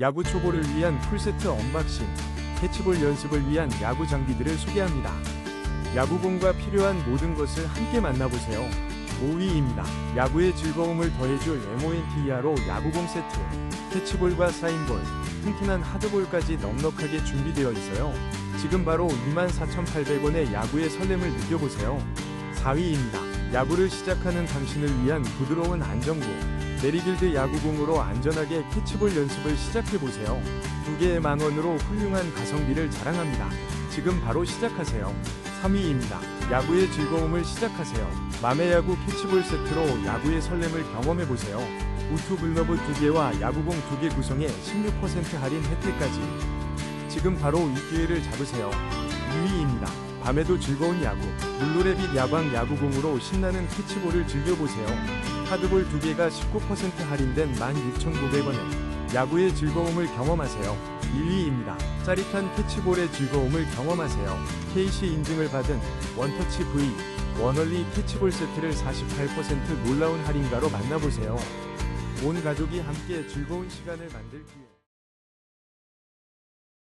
야구 초보를 위한 풀세트 언박싱, 캐치볼 연습을 위한 야구 장비들을 소개합니다. 야구공과 필요한 모든 것을 함께 만나보세요. 5위입니다. 야구의 즐거움을 더해줄 MONTER로 야구공 세트, 캐치볼과 사인볼, 튼튼한 하드볼까지 넉넉하게 준비되어 있어요. 지금 바로 24,800원의 야구의 설렘을 느껴보세요. 4위입니다. 야구를 시작하는 당신을 위한 부드러운 안정구, 메리길드 야구공으로 안전하게 캐치볼 연습을 시작해보세요. 두 개의 만 원으로 훌륭한 가성비를 자랑합니다. 지금 바로 시작하세요. 3위입니다. 야구의 즐거움을 시작하세요. 맘의 야구 캐치볼 세트로 야구의 설렘을 경험해보세요. 우투 글러브 2개와 야구공 2개 구성에 16% 할인 혜택까지. 지금 바로 이 기회를 잡으세요. 2위입니다. 밤에도 즐거운 야구. 물노래빛 야광 야구공으로 신나는 캐치볼을 즐겨보세요. 하드볼 2개가 19% 할인된 16,900원에 야구의 즐거움을 경험하세요. 1위입니다. 짜릿한 캐치볼의 즐거움을 경험하세요. KC 인증을 받은 원터치 V 원얼리 캐치볼 세트를 48% 놀라운 할인가로 만나보세요. 온 가족이 함께 즐거운 시간을 만들 기회.